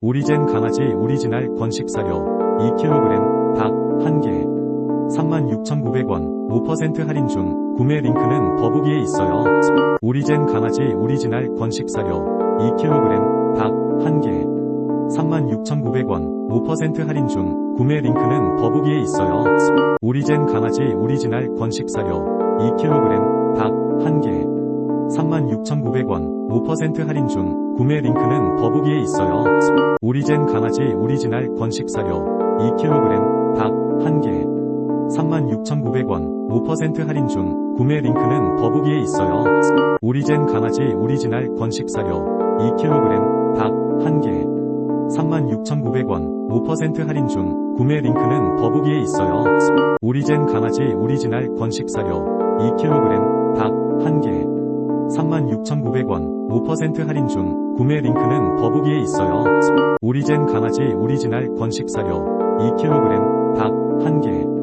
오리젠 강아지 오리지널 건식사료 2kg 닭 1개 36,900원 5% 할인 중 구매 링크는 더보기에 있어요. 오리젠 강아지 오리지널 건식사료 2kg 닭 1개 36,900원 5% 할인 중 구매 링크는 더보기에 있어요. 오리젠 강아지 오리지널 건식사료 2kg 닭 1개 36,900원 5% 할인 중 구매 링크는 더보기에 있어요. 오리젠 강아지 오리지널 건식사료 2kg 닭 1개 36,900원 5% 할인 중 구매 링크는 더보기에 있어요. 오리젠 강아지 오리지널 건식사료 2kg 닭 1개 36,900원 5% 할인 중 구매 링크는 더보기에 있어요. 오리젠 강아지 오리지널 건식사료 2kg 닭 1개 36,900원 5% 할인 중 구매 링크는 더보기에 있어요. 오리젠 강아지 오리지널 건식사료 2kg 닭 1개